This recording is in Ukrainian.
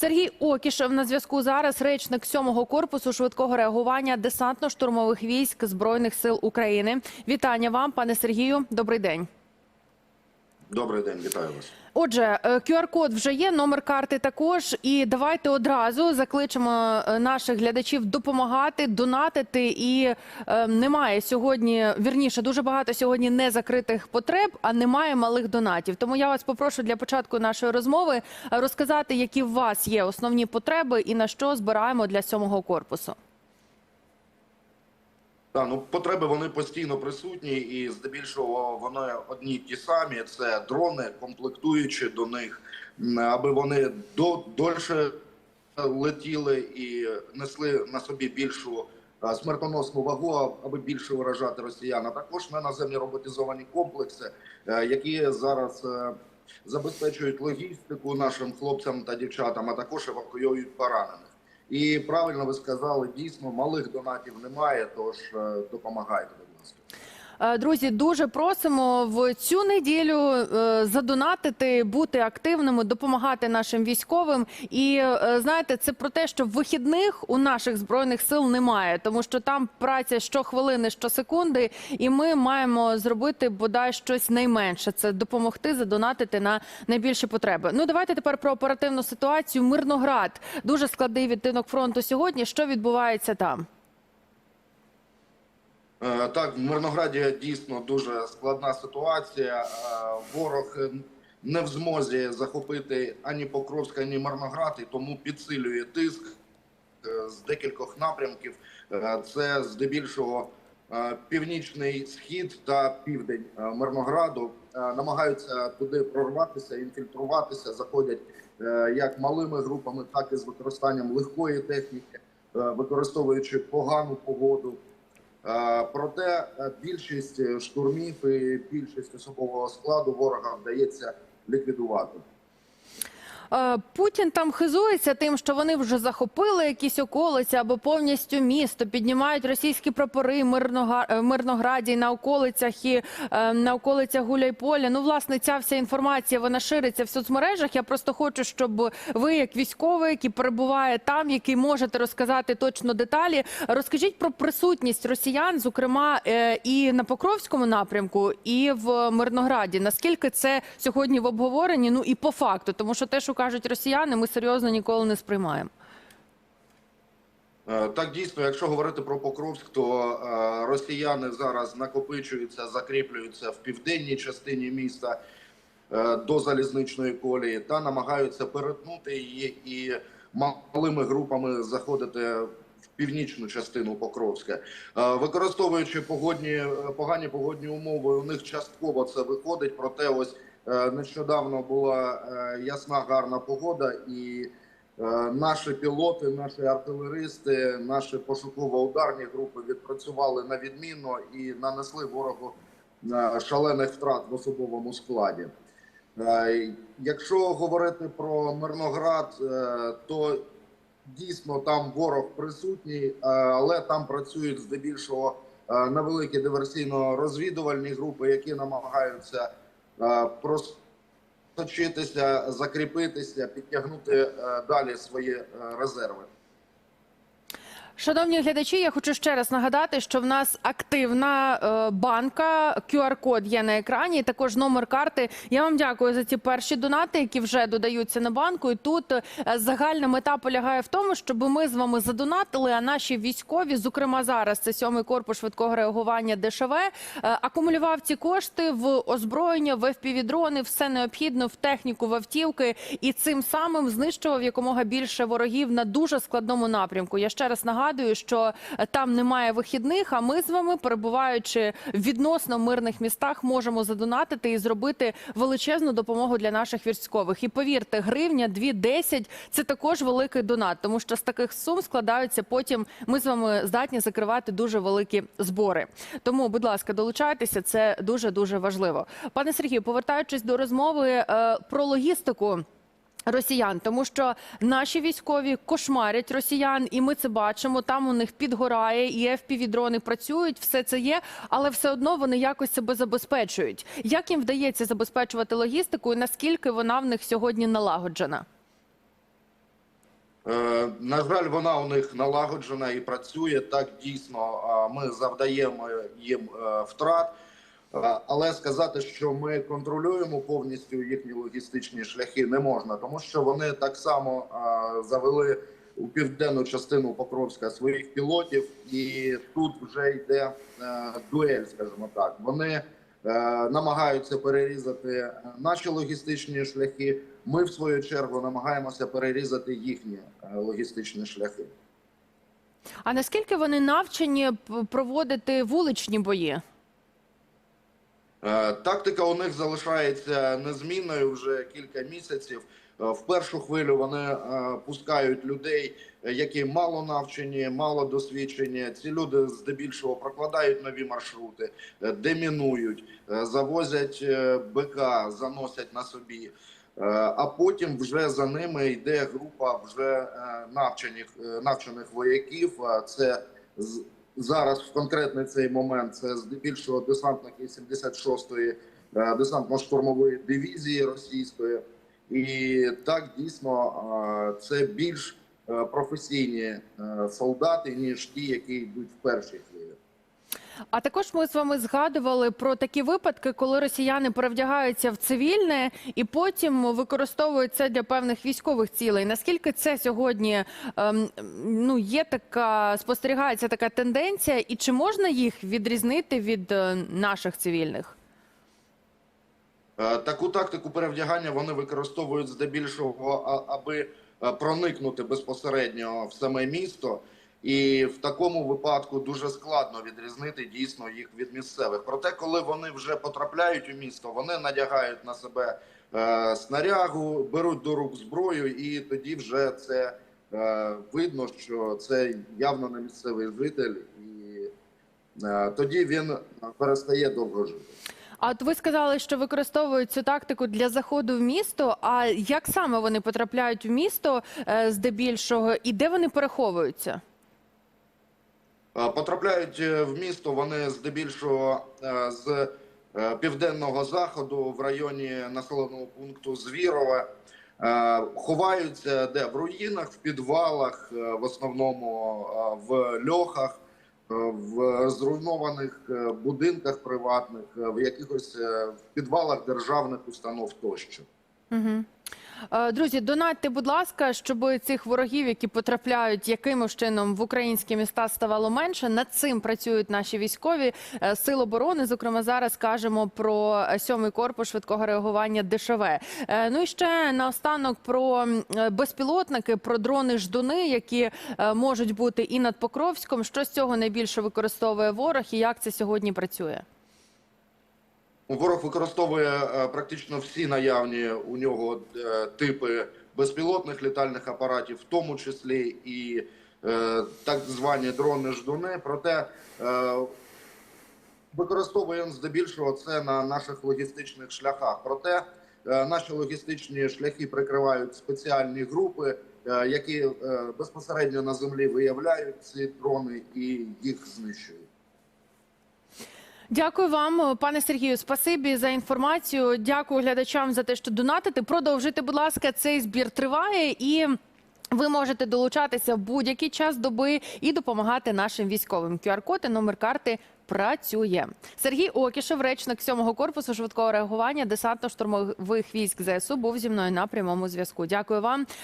Сергій Окішев на зв'язку зараз речник 7-го корпусу швидкого реагування десантно-штурмових військ збройних сил України. Вітання вам, пане Сергію. Добрий день. Добрий день, вітаю вас. Отже, е, QR-код вже є, номер карти також. І давайте одразу закличемо е, наших глядачів допомагати, донатити. І е, немає сьогодні, вірніше, дуже багато сьогодні незакритих потреб, а немає малих донатів. Тому я вас попрошу для початку нашої розмови е, розказати, які в вас є основні потреби і на що збираємо для сьомого корпусу. Та ну потреби вони постійно присутні, і здебільшого вони одні ті самі. Це дрони, комплектуючі до них, аби вони до дольше летіли і несли на собі більшу смертоносну вагу, аби більше виражати росіян. А також на наземні роботизовані комплекси, е, які зараз е, забезпечують логістику нашим хлопцям та дівчатам, а також евакуюють поранених. І правильно ви сказали, дійсно малих донатів немає, тож е, допомагайте, Друзі, дуже просимо в цю неділю е, задонатити, бути активними, допомагати нашим військовим. І е, знаєте, це про те, що вихідних у наших збройних сил немає, тому що там праця щохвилини, щосекунди, і ми маємо зробити бодай щось найменше. Це допомогти задонатити на найбільші потреби. Ну давайте тепер про оперативну ситуацію. Мирноград дуже складний відтинок фронту сьогодні. Що відбувається там? Е, Так, в Мирнограді дійсно дуже складна ситуація. Е, Ворог не в змозі захопити ані Покровськ, ані Мирноград, і тому підсилює тиск е, з декількох напрямків. Це здебільшого північний схід та південь Мирнограду. Намагаються туди прорватися, інфільтруватися, заходять як малими групами, так і з використанням легкої техніки, використовуючи погану погоду. Е, Проте е, більшість е, штурмів і більшість особового складу ворога вдається ліквідувати. Е, Путін там хизується тим, що вони вже захопили якісь околиці або повністю місто, піднімають російські прапори е, Мирнограді на околицях і е, на околицях Гуляйполя. Ну, власне, ця вся інформація вона шириться в соцмережах. Я просто хочу, щоб ви, як військовий, який перебуває там, який можете розказати точно деталі, розкажіть про присутність росіян, зокрема і на Покровському напрямку, і в Мирнограді. Наскільки це сьогодні в обговоренні? Ну і по факту, тому що те, що кажуть росіяни, ми серйозно ніколи не сприймаємо. Е, Так, дійсно, якщо говорити про Покровськ, то е, росіяни зараз накопичуються, закріплюються в південній частині міста е, до залізничної колії та намагаються перетнути її і малими групами заходити в північну частину Покровська. Використовуючи погодні погані погодні умови, у них частково це виходить. Проте, ось нещодавно була е, ясна гарна погода і. Е, Наші пілоти, наші артилеристи, наші пошуково-ударні групи відпрацювали на відмінно і нанесли ворогу е, шалених втрат в особовому складі. Е, Якщо говорити про Мирноград, е, то дійсно там ворог присутній, е, але там працюють здебільшого е, невеликі диверсійно-розвідувальні групи, які намагаються е, просто точитися, закріпитися, підтягнути е, далі свої е, резерви. Шановні глядачі, я хочу ще раз нагадати, що в нас активна е, банка. QR-код є на екрані. Також номер карти. Я вам дякую за ці перші донати, які вже додаються на банку. І тут е, загальна мета полягає в тому, щоб ми з вами задонатили. А наші військові, зокрема зараз, це сьомий корпус швидкого реагування ДШВ, е, акумулював ці кошти в озброєння, в FPV-дрони, все необхідне в техніку, в автівки, і цим самим знищував якомога більше ворогів на дуже складному напрямку. Я ще раз нагадую, що е, там немає вихідних. А ми з вами, перебуваючи в відносно мирних містах, можемо задонатити і зробити величезну допомогу для наших військових. І повірте, гривня 2,10 – це також великий донат, тому що з таких сум складаються потім. Ми з вами здатні закривати дуже великі збори. Тому, будь ласка, долучайтеся. Це дуже дуже важливо. Пане Сергію, повертаючись до розмови е, про логістику. Росіян, тому що наші військові кошмарять росіян, і ми це бачимо. Там у них підгорає, і FPV-дрони працюють, все це є, але все одно вони якось себе забезпечують. Як їм вдається забезпечувати логістику, і наскільки вона в них сьогодні налагоджена? На жаль, вона у них налагоджена і працює так дійсно. е, Ми завдаємо їм е, втрат. Е, Але сказати, що ми контролюємо повністю їхні логістичні шляхи, не можна, тому що вони так само е, завели у південну частину Покровська своїх пілотів, і тут вже йде е, дуель, скажімо так. Вони намагаються перерізати наші логістичні шляхи. Ми, в свою чергу, намагаємося перерізати їхні логістичні шляхи. А наскільки вони навчені проводити вуличні бої? Е, Тактика у них залишається незмінною вже кілька місяців. Е, В першу хвилю вони е, пускають людей, які мало навчені, мало досвідчені. Ці люди здебільшого прокладають нові маршрути, демінують, завозять БК, заносять на собі. А потім вже за ними йде група вже навчених навчених вояків. Це зараз в конкретний цей момент це здебільшого десантники 76-ї е, десантно-штурмової дивізії російської, і так дійсно е, це більш е, професійні солдати ніж ті, які йдуть в першій. А також ми з вами згадували про такі випадки, коли росіяни перевдягаються в цивільне і потім використовують це для певних військових цілей. Наскільки це сьогодні ем, ну є така спостерігається така тенденція, і чи можна їх відрізнити від е, наших цивільних? Е, Таку тактику перевдягання вони використовують здебільшого, аби е, проникнути безпосередньо в саме місто. І в такому випадку дуже складно відрізнити дійсно їх від місцевих. Проте, коли вони вже потрапляють у місто, вони надягають на себе е, снарягу, беруть до рук зброю, і тоді вже це е, видно, що це явно не місцевий житель, і е, тоді він перестає довго жити. А от ви сказали, що використовують цю тактику для заходу в місто. А як саме вони потрапляють в місто е, здебільшого, і де вони переховуються? Е, Потрапляють е, в місто вони здебільшого е, з південного заходу в районі населеного пункту Звірове. Ховаються де в руїнах, в підвалах, в основному в льохах, в зруйнованих будинках приватних, в якихось підвалах державних установ тощо. Угу. Друзі, донатьте, будь ласка, щоб цих ворогів, які потрапляють якимось чином в українські міста, ставало менше. Над цим працюють наші військові е, сил оборони. Зокрема, зараз кажемо про е, сьомий корпус швидкого реагування ДШВ. Е, Ну і ще наостанок про е, безпілотники, про дрони ждуни, які е, можуть бути і над Покровськом. Що з цього найбільше використовує ворог, і як це сьогодні працює? Ворог використовує е, практично всі наявні у нього е, типи безпілотних літальних апаратів, в тому числі і е, так звані дрони-ждуни. Проте е, використовує він здебільшого це на наших логістичних шляхах. Проте наші логістичні шляхи прикривають спеціальні групи, які безпосередньо на землі виявляють ці дрони і їх знищують. Дякую вам, пане Сергію. Спасибі за інформацію. Дякую глядачам за те, що донатите. Продовжуйте, будь ласка, цей збір триває і. Ви можете долучатися в будь-який час доби і допомагати нашим військовим. QR-код і номер карти працює. Сергій Окішев, речник 7-го корпусу швидкого реагування десантно-штурмових військ ЗСУ, був зі мною на прямому зв'язку. Дякую вам.